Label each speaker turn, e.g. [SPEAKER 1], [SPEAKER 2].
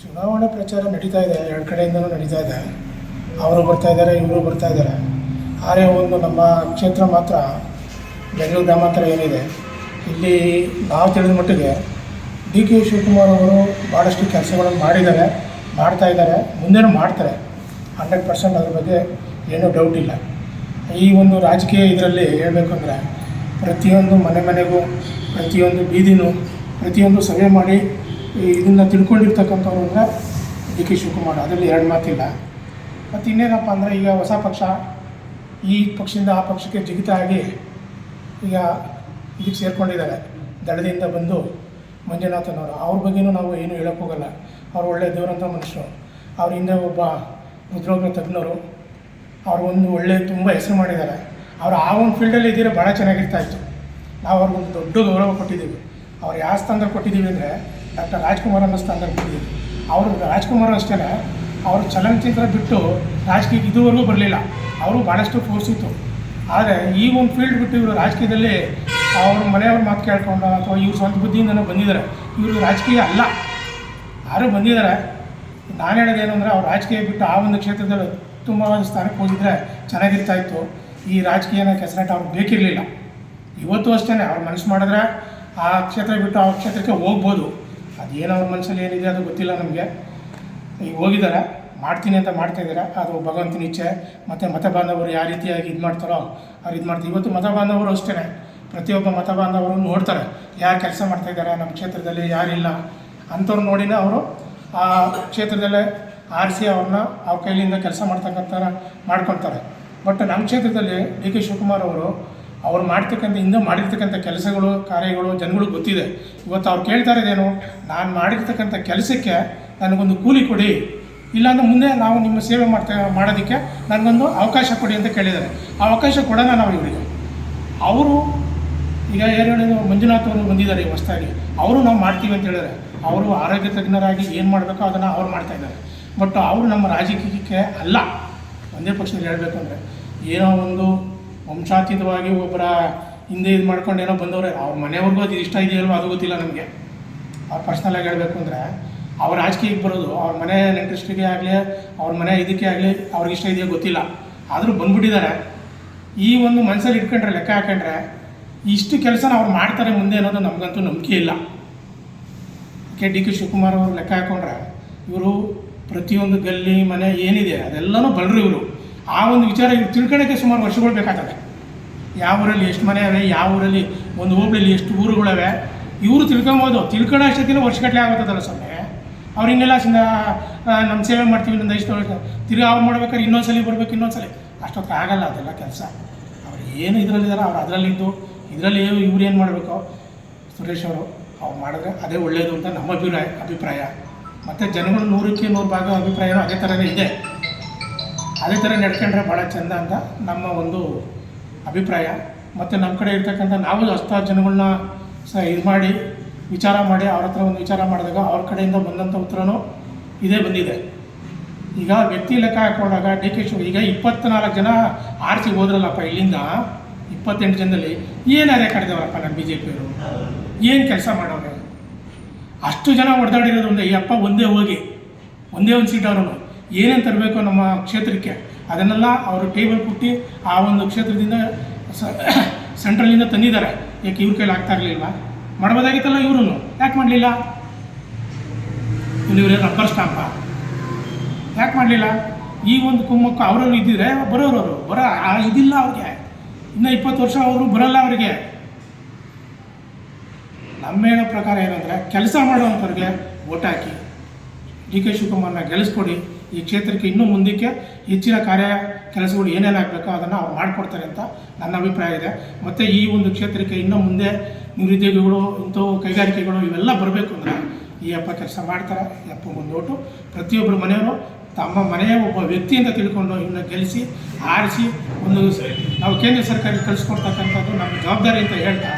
[SPEAKER 1] ಚುನಾವಣೆ ಪ್ರಚಾರ ನಡೀತಾ ಇದೆ. ಎರಡು ಕಡೆಯಿಂದಲೂ ನಡೀತಾ ಇದೆ. ಅವರು ಬರ್ತಾ ಇದ್ದಾರೆ, ಇವರು ಬರ್ತಾ ಇದ್ದಾರೆ. ಆದರೆ ಒಂದು ನಮ್ಮ ಕ್ಷೇತ್ರ ಮಾತ್ರ, ಬೆಂಗಳೂರು ಗ್ರಾಮಾಂತರ ಏನಿದೆ, ಇಲ್ಲಿ ನಾವು ತಿಳಿದ ಮಟ್ಟಿಗೆ ಡಿ ಕೆ ಶಿವಕುಮಾರ್ ಅವರು ಭಾಳಷ್ಟು ಕೆಲಸಗಳನ್ನು ಮಾಡಿದ್ದಾರೆ, ಮಾಡ್ತಾ ಇದ್ದಾರೆ, ಮುಂದೆನೂ ಮಾಡ್ತಾರೆ. ಹಂಡ್ರೆಡ್ ಪರ್ಸೆಂಟ್ ಅದ್ರ ಬಗ್ಗೆ ಏನೂ ಡೌಟ್ ಇಲ್ಲ. ಈ ಒಂದು ರಾಜಕೀಯ ಇದರಲ್ಲಿ ಹೇಳಬೇಕು ಅಂದರೆ ಪ್ರತಿಯೊಂದು ಮನೆ ಮನೆಗೂ, ಪ್ರತಿಯೊಂದು ಬೀದಿನೂ, ಪ್ರತಿಯೊಂದು ಸಭೆ ಮಾಡಿ ಇದನ್ನು ತಿಳ್ಕೊಂಡಿರ್ತಕ್ಕಂಥವ್ರು ಅಂದರೆ ಡಿ ಕೆ ಶಿವಕುಮಾರ್. ಅದರಲ್ಲಿ ಎರಡು ಮಾತಿಲ್ಲ. ಮತ್ತು ಇನ್ನೇನಪ್ಪ ಅಂದರೆ ಈಗ ಹೊಸ ಪಕ್ಷ, ಈ ಪಕ್ಷದಿಂದ ಆ ಪಕ್ಷಕ್ಕೆ ಜಿಗಿತ ಆಗಿ ಈಗ ಇದಕ್ಕೆ ಸೇರ್ಕೊಂಡಿದ್ದಾರೆ. ದಳದಿಂದ ಬಂದು ಮಂಜುನಾಥನವರು ಅವ್ರ. ಬಗ್ಗೆನೂ ನಾವು ಏನೂ ಹೇಳೋಕ್ಕೋಗಲ್ಲ ಅವ್ರು ಒಳ್ಳೆ ದೇವರಂಥ ಮನುಷ್ಯರು. ಅವ್ರ ಹಿಂದೆ ಒಬ್ಬ ಹೃದ್ರೋಗ ತಜ್ಞರು. ಅವ್ರು ಒಂದು ಒಳ್ಳೆ ತುಂಬ ಹೆಸರು ಮಾಡಿದ್ದಾರೆ. ಅವ್ರು ಆ ಒಂದು ಫೀಲ್ಡಲ್ಲಿ ಇದ್ದರೆ ಭಾಳ ಚೆನ್ನಾಗಿರ್ತಾಯಿತ್ತು ನಾವು ಅವ್ರಿಗೊಂದು ದೊಡ್ಡ ಗೌರವ ಕೊಟ್ಟಿದ್ದೀವಿ. ಅವ್ರು ಯಾವ ಸ್ಥಾನದಲ್ಲಿ ಕೊಟ್ಟಿದ್ದೀವಿ ಅಂದರೆ ಡಾಕ್ಟರ್ ರಾಜ್ಕುಮಾರ್ ಅನ್ನೋ ಸ್ಥಾನದಲ್ಲಿ ಕೊಟ್ಟಿದ್ದೀವಿ ಅವರು ರಾಜ್ಕುಮಾರ್ ಅಷ್ಟೇ ಅವರು ಚಲನಚಿತ್ರ ಬಿಟ್ಟು ರಾಜಕೀಯಕ್ಕೆ ಇದುವರೆಗೂ ಬರಲಿಲ್ಲ. ಅವರು ಭಾಳಷ್ಟು ಫೋರ್ಸ್ ಇತ್ತು. ಆದರೆ ಈ ಒಂದು ಫೀಲ್ಡ್ ಬಿಟ್ಟು ಇವರು ರಾಜಕೀಯದಲ್ಲಿ ಅವ್ರ ಮನೆಯವ್ರ ಮಾತು ಕೇಳ್ಕೊಂಡು ಅಥವಾ ಇವ್ರ ಸ್ವಂತ ಬುದ್ಧಿಯಿಂದನೂ ಬಂದಿದ್ದಾರೆ. ಇವರು ರಾಜಕೀಯ ಅಲ್ಲ. ಯಾರು ಬಂದಿದ್ದಾರೆ, ನಾನು ಹೇಳೋದೇನು ಅಂದರೆ ಅವ್ರು ರಾಜಕೀಯ ಬಿಟ್ಟು ಆ ಒಂದು ಕ್ಷೇತ್ರದಲ್ಲಿ ತುಂಬ ಸ್ಥಾನಕ್ಕೆ ಹೋಗಿದ್ರೆ ಚೆನ್ನಾಗಿರ್ತಾ ಇತ್ತು. ಈ ರಾಜಕೀಯನ ಕೆಸರಾಟ ಅವ್ರಿಗೆ ಬೇಕಿರಲಿಲ್ಲ. ಇವತ್ತು ಅಷ್ಟೇ ಅವ್ರು ಮನಸ್ಸು ಮಾಡಿದ್ರೆ ಆ ಕ್ಷೇತ್ರ ಬಿಟ್ಟು ಆ ಕ್ಷೇತ್ರಕ್ಕೆ ಹೋಗ್ಬೋದು. ಅದೇನು ಅವ್ರ ಮನಸ್ಸಲ್ಲಿ ಏನಿದೆ ಅದು ಗೊತ್ತಿಲ್ಲ ನಮಗೆ. ಈಗ ಹೋಗಿದ್ದಾರೆ ಮಾಡ್ತೀನಿ ಅಂತ ಮಾಡ್ತಾ ಇದ್ದಾರೆ ಅದು ಭಗವಂತನ ಇಚ್ಛೆ ಮತ್ತು ಮತ ಬಾಂಧವರು ಯಾವ ರೀತಿಯಾಗಿ ಇದು ಮಾಡ್ತಾರೋ, ಅವ್ರು ಇದು ಮಾಡ್ತಾರೆ. ಇವತ್ತು ಮತ ಬಾಂಧವರು ಅಷ್ಟೇ ಪ್ರತಿಯೊಬ್ಬ ಮತ ಬಾಂಧವರು ನೋಡ್ತಾರೆ. ಯಾರು ಕೆಲಸ ಮಾಡ್ತಾ ಇದ್ದಾರೆ ನಮ್ಮ ಕ್ಷೇತ್ರದಲ್ಲಿ ಯಾರಿಲ್ಲ. ಅಂಥವ್ರು ನೋಡಿನೇ ಅವರು ಆ ಕ್ಷೇತ್ರದಲ್ಲೇ ಆರಿಸಿ ಅವ್ರನ್ನ ಅವ್ರ ಕೈಲಿಂದ ಕೆಲಸ ಮಾಡ್ತಕ್ಕಂಥ ಮಾಡ್ಕೊಳ್ತಾರೆ ಬಟ್ ನಮ್ಮ ಕ್ಷೇತ್ರದಲ್ಲಿ ಡಿ ಕೆ ಶಿವಕುಮಾರ್ ಅವರು ಅವ್ರು ಮಾಡ್ತಕ್ಕಂಥ ಹಿಂದೆ ಮಾಡಿರ್ತಕ್ಕಂಥ ಕೆಲಸಗಳು, ಕಾರ್ಯಗಳು ಜನಗಳು ಗೊತ್ತಿದೆ. ಇವತ್ತು ಅವ್ರು ಕೇಳ್ತಾ ಇರೋದೇನು ನಾನು ಮಾಡಿರ್ತಕ್ಕಂಥ ಕೆಲಸಕ್ಕೆ ನನಗೊಂದು ಕೂಲಿ ಕೊಡಿ. ಇಲ್ಲಾಂದ್ರೆ ಮುಂದೆ ನಾವು ನಿಮ್ಮ ಸೇವೆ ಮಾಡ್ತಾ ಮಾಡೋದಕ್ಕೆ ನನಗೊಂದು ಅವಕಾಶ ಕೊಡಿ ಅಂತ ಕೇಳಿದ್ದಾರೆ. ಆ ಅವಕಾಶ ಕೊಡೋಣ ನಾವು ಇವರಿಗೆ. ಅವರು ಈಗ ಏನು ಹೇಳಿದ್ರು ಮಂಜುನಾಥ್ ಅವರು ಬಂದಿದ್ದಾರೆ ಈ ಹೊಸ್ತಾಗಿ ಅವರು ನಾವು ಮಾಡ್ತೀವಿ ಅಂತ ಹೇಳಿದ್ರೆ ಅವರು ಆರೋಗ್ಯ ತಜ್ಞರಾಗಿ ಏನು ಮಾಡಬೇಕೋ ಅದನ್ನು ಅವ್ರು ಮಾಡ್ತಾ ಇದ್ದಾರೆ. ಬಟ್ ಅವರು ನಮ್ಮ ರಾಜಕೀಯಕ್ಕೆ ಅಲ್ಲ. ಒಂದೇ ಪಕ್ಷದಲ್ಲಿ ಹೇಳಬೇಕು ಅಂದರೆ ಏನೋ ಒಂದು ವಂಶಾತೀತವಾಗಿ ಒಬ್ಬರ ಹಿಂದೆ ಇದು ಮಾಡ್ಕೊಂಡು ಏನೋ ಬಂದವ್ರೆ, ಅವ್ರ ಮನೆಯವ್ರಿಗೂ ಅದು ಇಷ್ಟ ಇದೆಯಲ್ವ ಅದು ಗೊತ್ತಿಲ್ಲ ನಮಗೆ. ಅವ್ರು ಪರ್ಸ್ನಲಾಗಿ ಹೇಳಬೇಕು ಅಂದರೆ, ಅವ್ರ ರಾಜಕೀಯಕ್ಕೆ ಬರೋದು, ಅವ್ರ ಮನೆ ನೆಂಟ್ರಿಸ್ಟಿಗೆ ಆಗಲಿ, ಅವ್ರ ಮನೆ ಇದಕ್ಕೆ ಆಗಲಿ ಅವ್ರಿಗೆ ಇಷ್ಟ ಇದೆಯೋ ಗೊತ್ತಿಲ್ಲ. ಆದರೂ ಬಂದ್ಬಿಟ್ಟಿದ್ದಾರೆ. ಈ ಒಂದು ಮನಸ್ಸಲ್ಲಿ ಇಟ್ಕೊಂಡ್ರೆ, ಲೆಕ್ಕ ಹಾಕೊಂಡ್ರೆ, ಇಷ್ಟು ಕೆಲಸನ ಅವ್ರು ಮಾಡ್ತಾರೆ ಮುಂದೆ ಅನ್ನೋದು ನಮಗಂತೂ ನಂಬಿಕೆ ಇಲ್ಲ. ಕೆ ಡಿ ಕೆ ಶಿವಕುಮಾರ್ ಅವರು ಲೆಕ್ಕ ಹಾಕೊಂಡ್ರೆ, ಇವರು ಪ್ರತಿಯೊಂದು ಗಲ್ಲಿ, ಮನೆ ಏನಿದೆ, ಅದೆಲ್ಲನೂ ಬಲರು ಇವರು. ಆ ಒಂದು ವಿಚಾರ ಇವ್ರು ತಿಳ್ಕೊಳ್ಳೋಕ್ಕೆ ಸುಮಾರು ವರ್ಷಗಳು ಬೇಕಾಗ್ತದೆ. ಯಾವ ಊರಲ್ಲಿ ಎಷ್ಟು ಮನೆ ಅವೆ, ಯಾವ ಊರಲ್ಲಿ ಒಂದು ಹೋಬಳಿಯಲ್ಲಿ ಎಷ್ಟು ಊರುಗಳವೆ, ಇವರು ತಿಳ್ಕೊಬೋದು. ತಿಳ್ಕೊಳ್ಳೋ ಅಷ್ಟೊತ್ತಿನ ವರ್ಷಗಟ್ಟಲೆ ಆಗುತ್ತದಲ್ಲ ಸೊನ್ನೆ ಅವ್ರು ಹಿಂಗೆಲ್ಲ ಸಿಂದ ನಮ್ಮ ಸೇವೆ ಮಾಡ್ತೀವಿ ನನ್ನ ಇಷ್ಟು ವರ್ಷ ತಿರ್ಗಿ ಅವ್ರು ಮಾಡ್ಬೇಕಾದ್ರೆ ಇನ್ನೊಂದ್ಸಲಿ ಬರ್ಬೇಕು, ಇನ್ನೊಂದ್ಸಲಿ. ಅಷ್ಟೊತ್ತು ಆಗಲ್ಲ ಅದೆಲ್ಲ ಕೆಲಸ. ಅವ್ರು ಏನು ಇದರಲ್ಲಿದ್ದಾರೆ ಅವ್ರು ಅದರಲ್ಲಿದ್ದು ಇದರಲ್ಲಿ ಇವ್ರು ಏನು ಮಾಡಬೇಕು? ಸುರೇಶ್ ಅವರು, ಅವ್ರು ಮಾಡಿದ್ರೆ ಅದೇ ಒಳ್ಳೆಯದು ಅಂತ ನಮ್ಮ ಅಭಿಪ್ರಾಯ ಅಭಿಪ್ರಾಯ. ಮತ್ತು ಜನಗಳು ನೂರಕ್ಕೆ ನೂರು ಭಾಗ ಅಭಿಪ್ರಾಯನೂ ಅದೇ ಥರನೇ ಇದೆ. ಅದೇ ಥರ ನಡ್ಕೊಂಡ್ರೆ ಭಾಳ ಚೆಂದ ಅಂತ ನಮ್ಮ ಒಂದು ಅಭಿಪ್ರಾಯ. ಮತ್ತು ನಮ್ಮ ಕಡೆ ಇರ್ತಕ್ಕಂಥ ನಾವು ಅಷ್ಟು ಜನಗಳನ್ನ ಸಹ ಇದು ಮಾಡಿ, ವಿಚಾರ ಮಾಡಿ, ಅವ್ರ ಹತ್ರ ಒಂದು ವಿಚಾರ ಮಾಡಿದಾಗ ಅವ್ರ ಕಡೆಯಿಂದ ಬಂದಂಥ ಉತ್ತರನೂ ಇದೇ ಬಂದಿದೆ. ಈಗ ವ್ಯಕ್ತಿ ಲೆಕ್ಕ ಹಾಕೊಂಡಾಗ ಡಿ ಕೆ ಶಿವ ಈಗ ಇಪ್ಪತ್ನಾಲ್ಕು ಜನ ಆರ್ಸಿ ಹೋದ್ರಲ್ಲಪ್ಪ ಇಲ್ಲಿಂದ, ಇಪ್ಪತ್ತೆಂಟು ಜನದಲ್ಲಿ, ಏನು ಅರೆ ಕಡಿದವರಪ್ಪ ನಮ್ಮ ಬಿ ಜೆ ಪಿಯವರು? ಏನು ಕೆಲಸ ಮಾಡೋರು? ಅಷ್ಟು ಜನ ಒಡೆದಾಡಿರೋದು ಒಂದೇ ಈ ಅಪ್ಪ ಒಂದೇ ಹೋಗಿ, ಒಂದೇ ಒಂದು ಸೀಟ್ ಅವರನ್ನು ಏನೇನು ತರಬೇಕು ನಮ್ಮ ಕ್ಷೇತ್ರಕ್ಕೆ, ಅದನ್ನೆಲ್ಲ ಅವರು ಟೇಬಲ್ ಕೊಟ್ಟು ಆ ಒಂದು ಕ್ಷೇತ್ರದಿಂದ ಸೆಂಟ್ರಲಿಂದ ತಂದಿದ್ದಾರೆ. ಯಾಕೆ ಇವ್ರ ಕೈಲಿ ಆಗ್ತಾ ಇರಲಿಲ್ಲ ಮಾಡ್ಬೋದಾಗಿತ್ತಲ್ಲ ಇವರು ಯಾಕೆ ಮಾಡಲಿಲ್ಲ? ಇವ್ರೆ ರಬ್ಬರ್ ಸ್ಟಾಂಪ ಯಾಕೆ ಮಾಡಲಿಲ್ಲ? ಈ ಒಂದು ಕುಮ್ಮಕ್ಕ ಅವರಲ್ಲಿ ಇದ್ದಿದ್ರೆ ಬರೋರು ಅವರು ಬರೋ ಇದಿಲ್ಲ ಅವ್ರಿಗೆ. ಇನ್ನು ಇಪ್ಪತ್ತು ವರ್ಷ ಅವರು ಬರಲ್ಲ ಅವರಿಗೆ. ನಮ್ಮ ಹೇಳೋ ಪ್ರಕಾರ ಏನಂದರೆ, ಕೆಲಸ ಮಾಡುವಂಥವ್ರಿಗೆ ಓಟ್ ಹಾಕಿ. ಡಿ ಕೆ ಶಿವಕುಮಾರ್ನ ಗೆಲ್ಲಿಸ್ಕೊಡಿ ಈ ಕ್ಷೇತ್ರಕ್ಕೆ ಇನ್ನೂ ಮುಂದಕ್ಕೆ ಹೆಚ್ಚಿನ ಕಾರ್ಯ ಕೆಲಸಗಳು ಏನೇನು ಆಗಬೇಕೋ ಅದನ್ನು ಅವ್ರು ಮಾಡಿಕೊಡ್ತಾರೆ ಅಂತ ನನ್ನ ಅಭಿಪ್ರಾಯ ಇದೆ. ಮತ್ತು ಈ ಒಂದು ಕ್ಷೇತ್ರಕ್ಕೆ ಇನ್ನೂ ಮುಂದೆ ನಿರುದ್ಯೋಗಿಗಳು, ಇಂಥವು ಕೈಗಾರಿಕೆಗಳು ಇವೆಲ್ಲ ಬರಬೇಕು ಅಂದರೆ ಈ ಅಪ್ಪ ಕೆಲಸ ಮಾಡ್ತಾರೆ, ಈ ಅಪ್ಪ ಮುಂದೋಟು ಪ್ರತಿಯೊಬ್ಬರ ಮನೆಯವರು ತಮ್ಮ ಮನೆಯ ಒಬ್ಬ ವ್ಯಕ್ತಿ ಅಂತ ತಿಳ್ಕೊಂಡು ಇವನ್ನ ಗೆಲ್ಲಿಸಿ, ಆರಿಸಿ ಒಂದು ನಾವು ಕೇಂದ್ರ ಸರ್ಕಾರಕ್ಕೆ ಕಳಿಸ್ಕೊಡ್ತಕ್ಕಂಥದ್ದು ನಮ್ಮ ಜವಾಬ್ದಾರಿ ಅಂತ ಹೇಳ್ತಾ